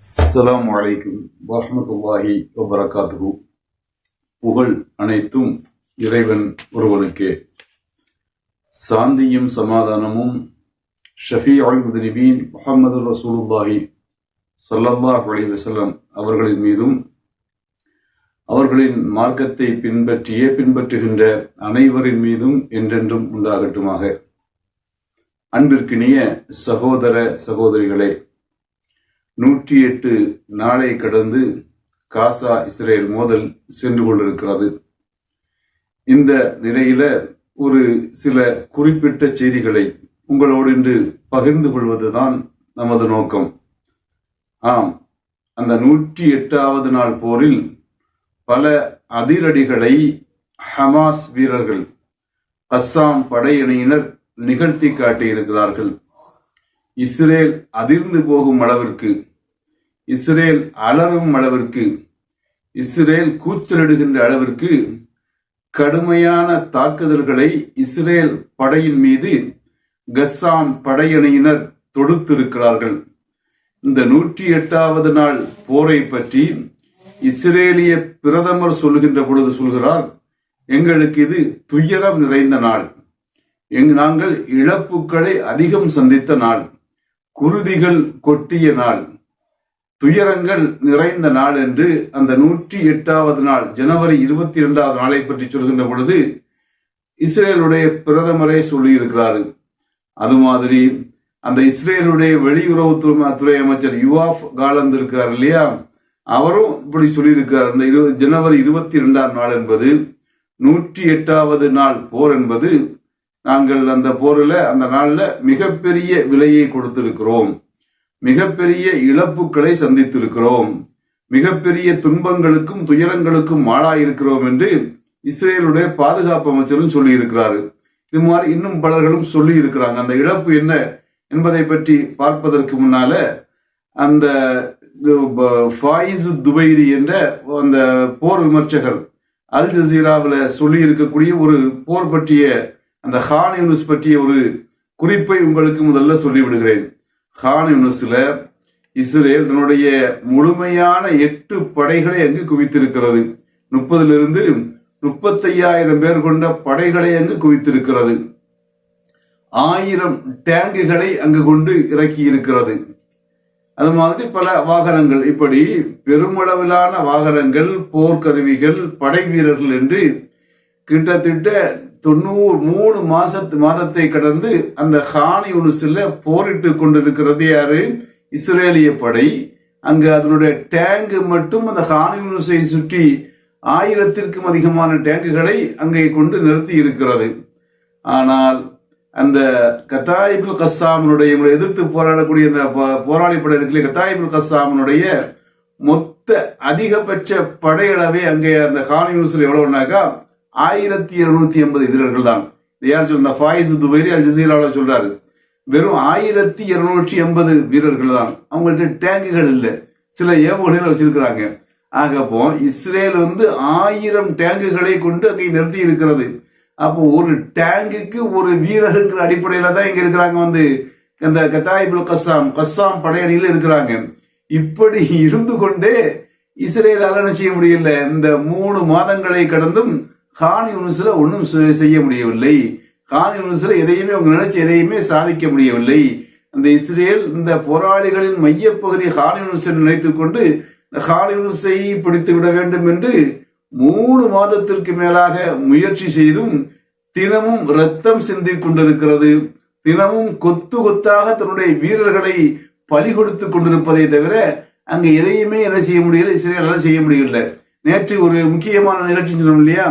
அஸ்லாம் அலைக்கும் வரமத்துல்லாஹி வபரகாத்து புகழ் அனைத்தும் இறைவன் ஒருவனுக்கே. சாந்தியும் சமாதானமும் ஷஃபி அல் முகமது ரசூலுல்லாஹி ஸல்லல்லாஹு அலி வஸல்லம் அவர்களின் மீதும் அவர்களின் மார்க்கத்தை பின்பற்றியே பின்பற்றுகின்ற அனைவரின் மீதும் என்றென்றும் உண்டாகட்டுமாக. அன்பிற்கினிய சகோதர சகோதரிகளே நூற்றி எட்டு நாளை கடந்து காசா இஸ்ரேல் மோதல் சென்று கொண்டிருக்கிறது. இந்த நிலையில ஒரு சில குறிப்பிட்ட செய்திகளை உங்களோடு இன்று பகிர்ந்து கொள்வதுதான் நமது நோக்கம். ஆம் அந்த நூற்றி எட்டாவது நாள் போரில் பல அதிரடிகளை ஹமாஸ் வீரர்கள் அஸ்ஸாம் படையணியினர் நிகழ்த்தி காட்டியிருக்கிறார்கள். இஸ்ரேல் அதிர்ந்து போகும் அளவிற்கு இஸ்ரேல் அலறும் அளவிற்கு இஸ்ரேல் கூச்சலிடுகின்ற அளவிற்கு கடுமையான தாக்குதல்களை இஸ்ரேல் படையின் மீது கஸ்ஸாம் படையணியினர் தொடுத்திருக்கிறார்கள். இந்த நூற்றி எட்டாவது நாள் போரை பற்றி இஸ்ரேலிய பிரதமர் சொல்லுகின்ற பொழுது சொல்கிறார் எங்களுக்கு இது துயரம் நிறைந்த நாள். எங் நாங்கள் இழப்புகளை அதிகம் சந்தித்த நாள். குருதிகள் கொட்டிய நாள். துயரங்கள் நிறைந்த நாள் என்று அந்த நூற்றி எட்டாவது நாள் ஜனவரி இருபத்தி இரண்டாவது நாளை பற்றி சொல்கின்ற பொழுது இஸ்ரேலுடைய பிரதமரே சொல்லியிருக்கிறாரு. அது மாதிரி அந்த இஸ்ரேலுடைய வெளியுறவுத்துறை துறை அமைச்சர் யுவாப் காலந்து இருக்கார் இல்லையா? அவரும் இப்படி சொல்லியிருக்கார் அந்த இரு ஜனவரி இருபத்தி இரண்டாம் நாள் என்பது நூற்றி எட்டாவது நாள் போர் என்பது நாங்கள் அந்த போரில் அந்த நாளில் மிகப்பெரிய விலையை கொடுத்திருக்கிறோம். மிகப்பெரிய இழப்புகளை சந்தித்திருக்கிறோம். மிகப்பெரிய துன்பங்களுக்கும் துயரங்களுக்கும் ஆளாயிருக்கிறோம் என்று இஸ்ரேலுடைய பாதுகாப்பு அமைச்சரும் சொல்லியிருக்கிறாரு. இது மாதிரி இன்னும் பலர்களும் சொல்லி இருக்கிறாங்க அந்த இழப்பு என்ன என்பதை பற்றி பார்ப்பதற்கு முன்னால அந்த ஃபாயிசு துபைரி என்ற அந்த போர் விமர்சகர் அல் ஜசீராவில் சொல்லி இருக்கக்கூடிய ஒரு போர் பற்றிய அந்த ஹான் யூனிஸ் பற்றிய ஒரு குறிப்பை உங்களுக்கு முதல்ல சொல்லிவிடுகிறேன். கான் யூனிஸ்ல இஸ்ரேல் தன்னுடைய முழுமையான எட்டு படைகளை அங்கு குவித்திருக்கிறது? முப்பதிலிருந்து முப்பத்தையாயிரம் பேர் கொண்ட படைகளை அங்கு குவித்திருக்கிறது? ஆயிரம் டேங்குகளை அங்கு கொண்டு இறக்கி இருக்கிறது அது மாதிரி பல வாகனங்கள். இப்படி பெருமளவிலான வாகனங்கள் போர்க்கருவிகள் படை வீரர்கள் என்று கிட்டத்தட்ட தொண்ணூறு மூணு மாசத்து மாதத்தை கடந்து அந்த ஹானி யூனிஸ்ல போரிட்டு கொண்டிருக்கிறது யாரு? இஸ்ரேலிய படை. அங்கு அதனுடைய டேங்கு மட்டும் அந்த ஹானி யூனிஸை சுற்றி ஆயிரத்திற்கும் அதிகமான டேங்குகளை அங்கே கொண்டு நிறுத்தி இருக்கிறது ஆனால் அந்த கத்தாயிபுல் கஸ்ஸாமனுடைய இவங்களை எதிர்த்து போராடக்கூடிய அந்த போராளி படை இருக்கிற கத்தாயிபுல் கஸ்ஸாமனுடைய மொத்த அதிகபட்ச படையளவே அங்கே அந்த ஹான் யூனிஸ்ல எவ்வளவுனாக்கா ஆயிரத்தி இருநூத்தி எண்பது வீரர்கள் தான் யார் சொல்ற? ஃபாயிஸ் துபைரி அல் ஜசீராவில் சொல்றாரு. வெறும் ஆயிரத்தி இருநூற்றி எண்பது வீரர்கள் தான் அவங்கள்ட்ட டேங்குகள் இல்லை. சில ஏவுகணைகளை வச்சிருக்கிறாங்க. ஆகப்போ இஸ்ரேல் வந்து ஆயிரம் டேங்குகளை கொண்டு அங்கே நிறுத்தி இருக்கிறது. அப்போ ஒரு டேங்குக்கு ஒரு வீரருங்கிற அடிப்படையில தான் இங்க இருக்கிறாங்க வந்து. அந்த கத்தாயிபுல் கஸ்ஸாம் கஸ்ஸாம் படையணியில இருக்கிறாங்க. இப்படி இருந்து கொண்டே இஸ்ரேலால என்ன செய்ய முடியல? இந்த மூணு மாதங்களை கடந்தும் காணி யூனிஸ்ல ஒன்றும் செய்ய முடியவில்லை. காணி யூனிஸ்ல எதையுமே அவங்க நினைச்சு எதையுமே சாதிக்க முடியவில்லை. அந்த இஸ்ரேல் இந்த போராளிகளின் மையப்பகுதி காணி யூனிஸை நினைத்துக் கொண்டு ஹான் யூனிஸை பிடித்து விட வேண்டும் என்று மூணு மாதத்திற்கு மேலாக முயற்சி செய்தும் தினமும் ரத்தம் சிந்தி கொண்டிருக்கிறது. தினமும் கொத்து கொத்தாக தன்னுடைய வீரர்களை பலி கொடுத்து கொண்டிருப்பதை தவிர அங்கு எதையுமே என்ன செய்ய முடியல இஸ்ரேலால் செய்ய முடியல நேற்று ஒரு முக்கியமான நிகழ்ச்சி சொன்னோம் இல்லையா?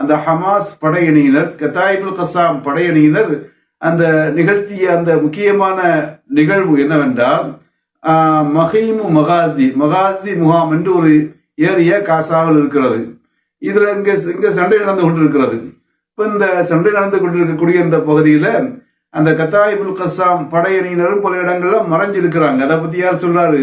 அந்த ஹமாஸ் படையணியினர் கத்தாயிபுல் கசாம் படையணியினர் அந்த நிகழ்த்திய அந்த முக்கியமான நிகழ்வு என்னவென்றால் மஹீமு மகாசி மகாசி முகாம் என்று ஒரு ஏரியா காசாவில் இருக்கிறது. இதுல இங்க இங்க சண்டை நடந்து கொண்டிருக்கிறது. இப்ப இந்த சண்டை நடந்து கொண்டிருக்கக்கூடிய இந்த பகுதியில அந்த கத்தாயிபுல் கசாம் படையணியினரும் பல இடங்கள்ல மறைஞ்சிருக்கிறாங்க. அதை பத்தி யார் சொல்றாரு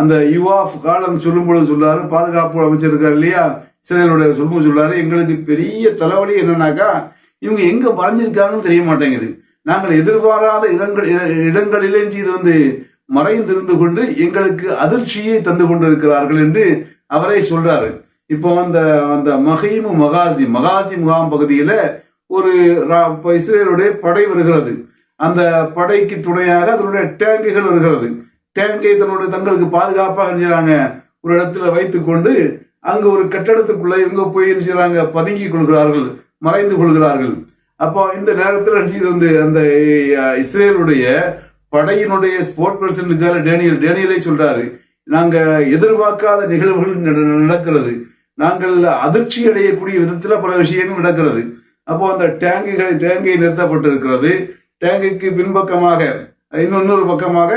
அந்த யுவாஃப் காலம் சொல்லும் பொழுது சொல்றாரு பாதுகாப்பு அமைச்சிருக்காரு இல்லையா? சிலருடைய சொல்லும் சொல்றாரு எங்களுக்கு பெரிய தலைவலி என்னன்னாக்கா இவங்க எங்க மறைஞ்சிருக்காங்கன்னு தெரிய மாட்டேங்குது. நாங்கள் எதிர்பாராத இடங்கள் இடங்களிலே இது வந்து மறைந்திருந்து கொண்டு எங்களுக்கு அதிர்ச்சியை தந்து கொண்டிருக்கிறார்கள் என்று அவரே சொல்றாரு. இப்போ அந்த அந்த மஹீமு மகாசி மகாசி முகாம் பகுதியில ஒரு ரா- இஸ்ரேலுடைய படை வருகிறது. அந்த படைக்கு துணையாக அதனுடைய டேங்குகள் வருகிறது. டேங்கை தன்னுடைய தங்களுக்கு பாதுகாப்பாக செய்யறாங்க. ஒரு இடத்துல வைத்துக்கொண்டு அங்க ஒரு கட்டடத்துக்குள்ள இவங்க போய் என்ன பதுங்கி கொள்கிறார்கள் மறைந்து கொள்கிறார்கள். அப்போ இந்த நேரத்தில் இது வந்து அந்த இஸ்ரேலுடைய படையினுடைய ஸ்போர்ட் பர்சன் இருக்காரு டேனியல். டேனியலே சொல்றாரு நாங்க எதிர்பார்க்காத நிகழ்வுகள் நடக்கிறது. நாங்கள் அதிர்ச்சி அடையக்கூடிய விதத்துல பல விஷயங்கள் நடக்கிறது. அப்போ அந்த டேங்குகள் டேங்கை நிறுத்தப்பட்டிருக்கிறது. டேங்குக்கு பின்பக்கமாக இன்னொன்னொரு பக்கமாக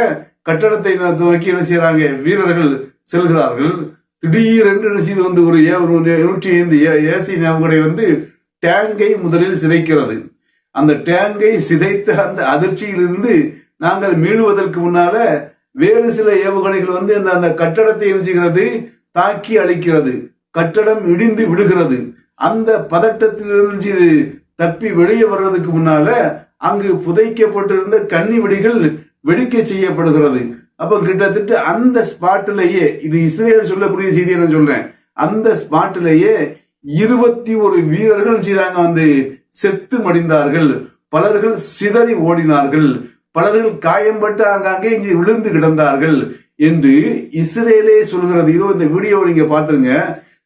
கட்டடத்தை நோக்கி என்ன செய்யறாங்க வீரர்கள் செல்கிறார்கள். திடீரென்று ரசீது வந்து ஒரு ஏ- நூற்றி ஐந்து ஏ- ஏசி ஞாபகை வந்து டேங்கை முதலில் சிதைக்கிறது. அந்த டேங்கை சிதைத்த அந்த அதிர்ச்சியிலிருந்து நாங்கள் மீளுவதற்கு முன்னால வேறு சில ஏவுகணைகள் வந்து அந்த அந்த கட்டடத்தை என்ன செய்கிறது? தாக்கி அழிக்கிறது. கட்டடம் இடிந்து விடுகிறது. அந்த பதட்டத்திலிருந்து தப்பி வெளியே வர்றதுக்கு முன்னால அங்கு புதைக்கப்பட்டிருந்த கன்னி வெடிகள் வெடிக்க செய்யப்படுகிறது. அப்ப கிட்டத்தட்ட அந்த ஸ்பாட்டிலேயே இது இஸ்ரேல் சொல்லக்கூடிய செய்தியை நான் சொல்றேன்? அந்த ஸ்பாட்டிலேயே இருபத்தி ஒரு வீரர்கள் செய்தாங்க வந்து செத்து மடிந்தார்கள். பலர்கள் சிதறி ஓடினார்கள். பலர்கள் காயம்பட்டு ஆங்காங்கே இங்கே விழுந்து கிடந்தார்கள் என்று இஸ்ரேலே சொல்கிறது இதோ இந்த வீடியோ நீங்க பாத்துருங்க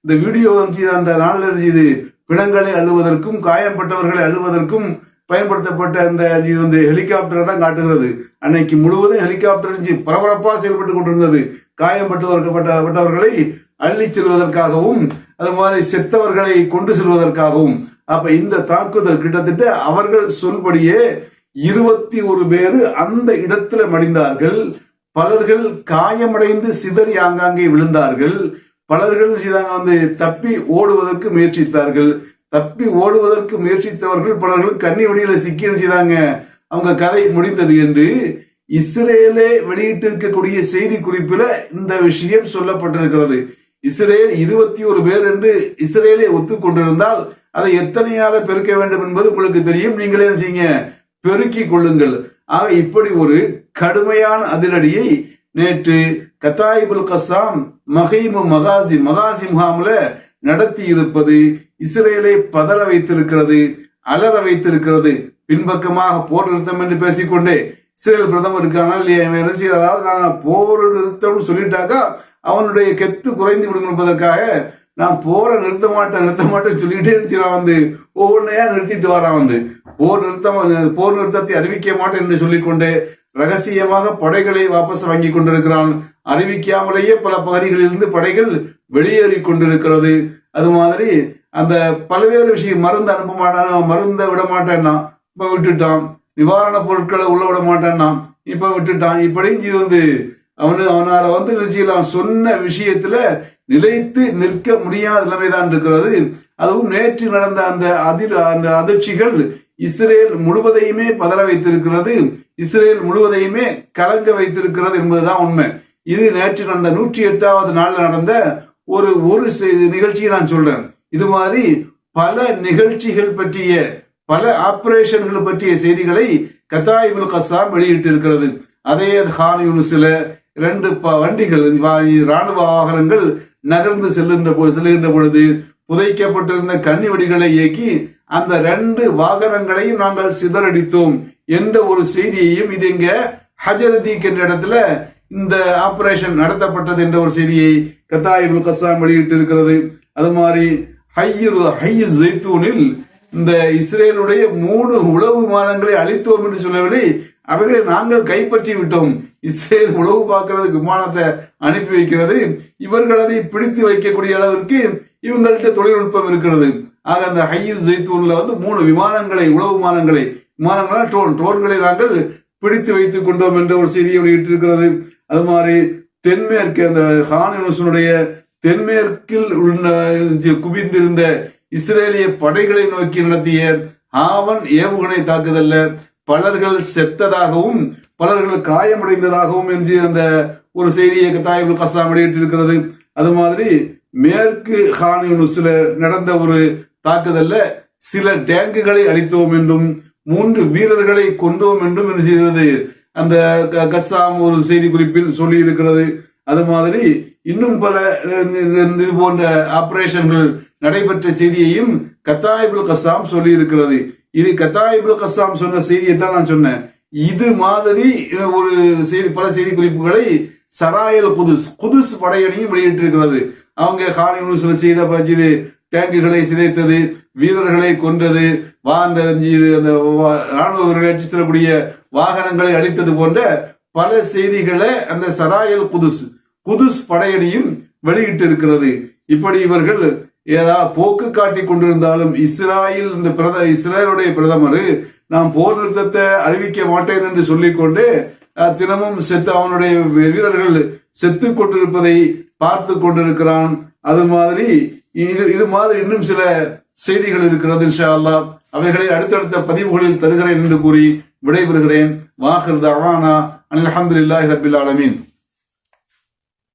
இந்த வீடியோ அந்த நாளில் இது பிணங்களை அள்ளுவதற்கும் காயம்பட்டவர்களை அள்ளுவதற்கும் பயன்படுத்தப்பட்ட அந்த இது வந்து ஹெலிகாப்டரை தான் காட்டுகிறது. அன்னைக்கு முழுவதும் ஹெலிகாப்டர் இருந்துச்சு பரபரப்பாக செயல்பட்டு கொண்டிருந்தது. காயம்பட்டவர்கள் பட்டவர்களை அள்ளி செல்வதற்காகவும் அது மாதிரி செத்தவர்களை கொண்டு செல்வதற்காகவும். அப்ப இந்த தாக்குதல் கிட்டத்தட்ட அவர்கள் சொல்படியே இருபத்தி ஒரு பேரு அந்த இடத்துல மடிந்தார்கள். பலர்கள் காயமடைந்து சிதறி ஆங்காங்கே விழுந்தார்கள். பலர்கள் வந்து தப்பி ஓடுவதற்கு முயற்சித்தார்கள். தப்பி ஓடுவதற்கு முயற்சித்தவர்கள் பலர்கள் கன்னி வழியில சிக்கி அவங்க கதை முடிந்தது என்று இஸ்ரேலே வெளியிட்டிருக்கக்கூடிய செய்தி குறிப்பில இந்த விஷயம் சொல்லப்பட்டிருக்கிறது. இஸ்ரேல் இருபத்தி ஒரு பேர் என்று இஸ்ரேலே ஒத்துக்கொண்டிருந்தால் அதை எத்தனையால பெருக்க வேண்டும் என்பது உங்களுக்கு தெரியும். நீங்களே செய்யுங்க? பெருக்கிக் கொள்ளுங்கள். ஆக இப்படி ஒரு கடுமையான அதிரடியை நேற்று கத்தாயிபுல் கசாம் மஹீமு மகாசி மகாசி முகாமில் நடத்தி இருப்பது இஸ்ரேலை பதற வைத்திருக்கிறது அலற வைத்திருக்கிறது. பின்பக்கமாக போர் நிறுத்தம் என்று பேசிக்கொண்டே இஸ்ரேல் பிரதமர் இருக்காங்க இல்லையா இவன் என்ன அதாவது போர் நிறுத்தம்னு சொல்லிட்டாக்கா அவனுடைய கெத்து குறைந்து விடும் என்பதற்காக நான் போரை நிறுத்த மாட்டேன் நிறுத்த மாட்டேன்னு சொல்லிட்டே இருக்கிறான் வந்து. ஒவ்வொன்றையா நிறுத்திட்டு வரான் வந்து. போர் நிறுத்தம் போர் நிறுத்தத்தை அறிவிக்க மாட்டேன் என்று சொல்லிக்கொண்டே ரகசியமாக படைகளை வாபஸ் வாங்கி கொண்டிருக்கிறான். அறிவிக்காமலேயே பல பகுதிகளிலிருந்து படைகள் வெளியேறி கொண்டிருக்கிறது. அது மாதிரி அந்த பல்வேறு விஷயம் மருந்து அனுப்ப மாட்டான்? மருந்த விட மாட்டேன்னா இப்ப விட்டுட்டான். நிவாரண பொருட்களை உள்ள விட மாட்டேன்னா இப்ப விட்டுட்டான். இப்படி வந்து அவனு அவனால வந்து நிச்சயம் சொன்ன விஷயத்துல நிலைத்து நிற்க முடியாத நிலைமைதான் இருக்கிறது. அதுவும் நேற்று நடந்த அந்த அதிர் அந்த அதிர்ச்சிகள் இஸ்ரேல் முழுவதையுமே பதற வைத்திருக்கிறது இஸ்ரேல் முழுவதையுமே கலங்க வைத்திருக்கிறது என்பதுதான் உண்மை. இது நேற்று நடந்த நூற்றி எட்டாவது நாள் நடந்த ஒரு ஒரு செய்தி நிகழ்ச்சியை நான் சொல்றேன். இது மாதிரி பல நிகழ்ச்சிகள் பற்றிய பல ஆபரேஷன்கள் பற்றிய செய்திகளை கத்தாயிபுல் கசாம் வெளியிட்டு இருக்கிறது அதே ஹான் யூனிஸ்ல ரெண்டு ப- வண்டிகள் வா- ராணுவ வாகனங்கள் நகர்ந்து செல்லுகின்ற செல்லுகின்ற பொழுது புதைக்கப்பட்டிருந்த கன்னி வெடிகளை இயக்கி அந்த ரெண்டு வாகனங்களையும் நாங்கள் சிதறடித்தோம் என்ற ஒரு செய்தியையும் இது இங்க ஹஜரதீக் என்ற இடத்துல இந்த ஆபரேஷன் நடத்தப்பட்டது என்ற ஒரு செய்தியை கத்தாயிபுல் கசாம் வெளியிட்டு இருக்கிறது அது மாதிரி ஹையர் ஹையு ஜெய்தூனில் இந்த இஸ்ரேலுடைய மூணு உளவு விமானங்களை அழித்தோம் என்று சொல்லவில்லை அவைகளை நாங்கள் கைப்பற்றி விட்டோம். இஸ்ரேல் உளவு பார்க்கறதுக்கு விமானத்தை அனுப்பி வைக்கிறது. இவர்கள் அதை பிடித்து வைக்கக்கூடிய அளவிற்கு இவங்கள்ட்ட தொழில்நுட்பம் இருக்கிறது. ஆக அந்த ஹையு ஜெய்தூன்ல வந்து மூணு விமானங்களை உளவு விமானங்களை விமானங்களா ட்ரோன். ட்ரோன்களை நாங்கள் பிடித்து வைத்துக் கொண்டோம் என்ற ஒரு செய்தியை வெளியிட்டிருக்கிறது. அது மாதிரி தென்மேற்கு அந்த ஹான் யூனிவர்சினுடைய தென்மேற்கில் உள்ள குவிந்திருந்த இஸ்ரேலிய படைகளை நோக்கி நடத்திய ஆவன் ஏவுகணை தாக்குதல்ல. பலர்கள் செத்ததாகவும் பலர்கள் காயமடைந்ததாகவும் என்று அந்த ஒரு செய்தியை தாய்புல் கசாம் வெளியிட்டிருக்கிறது. அது மாதிரி மேற்கு ஹான் யூனிவர்சில நடந்த ஒரு தாக்குதல்ல சில டேங்குகளை அழித்தோம் என்றும் மூன்று வீரர்களை கொண்டோம் என்றும் என்ன செய்தது அந்த க- கஸ்ஸாம் ஒரு செய்தி குறிப்பில் சொல்லி இருக்கிறது அது மாதிரி இன்னும் பல இது போன்ற ஆபரேஷன்கள் நடைபெற்ற செய்தியையும் கத்தாயிபுல் கஸ்ஸாம் சொல்லி இருக்கிறது இது கத்தாயிபுல் கஸ்ஸாம் சொன்ன செய்தியை தான் நான் சொன்னேன். இது மாதிரி ஒரு செய்தி பல செய்தி குறிப்புகளை சராயல் குதுஸ் குதுஸ் படையணியும் வெளியிட்டிருக்கிறது. அவங்க காலி நியூஸ்ல செய்த பஜிது டேங்குகளை சிதைத்தது வீரர்களை கொன்றது அந்த ராணுவ வீரர்களை ஏற்றிச் செல்லக்கூடிய வாகனங்களை அழித்தது போன்ற பல செய்திகளை அந்த சராயல் குதுஸ் குதுஸ் படையணியும் வெளியிட்டு இருக்கிறது இப்படி இவர்கள் ஏதாவது போக்கு காட்டி கொண்டிருந்தாலும் இஸ்ராயில் இந்த பிரத இஸ்ரேலுடைய பிரதமர் நாம் போர் நிறுத்தத்தை அறிவிக்க மாட்டேன் என்று சொல்லிக்கொண்டு தினமும் செத்து அவனுடைய வீரர்கள் செத்து கொண்டிருப்பதை பார்த்து கொண்டிருக்கிறான். அது மாதிரி இது இது மாதிரி இன்னும் சில செய்திகள் இருக்கிறது இன்ஷா அல்லாஹ் அவைகளை அடுத்தடுத்த பதிவுகளில் தருகிறேன் என்று கூறி விடைபெறுகிறேன். வாஹிர் தவானா அல்ஹம்துலில்லாஹி ரபில் ஆலமீன்.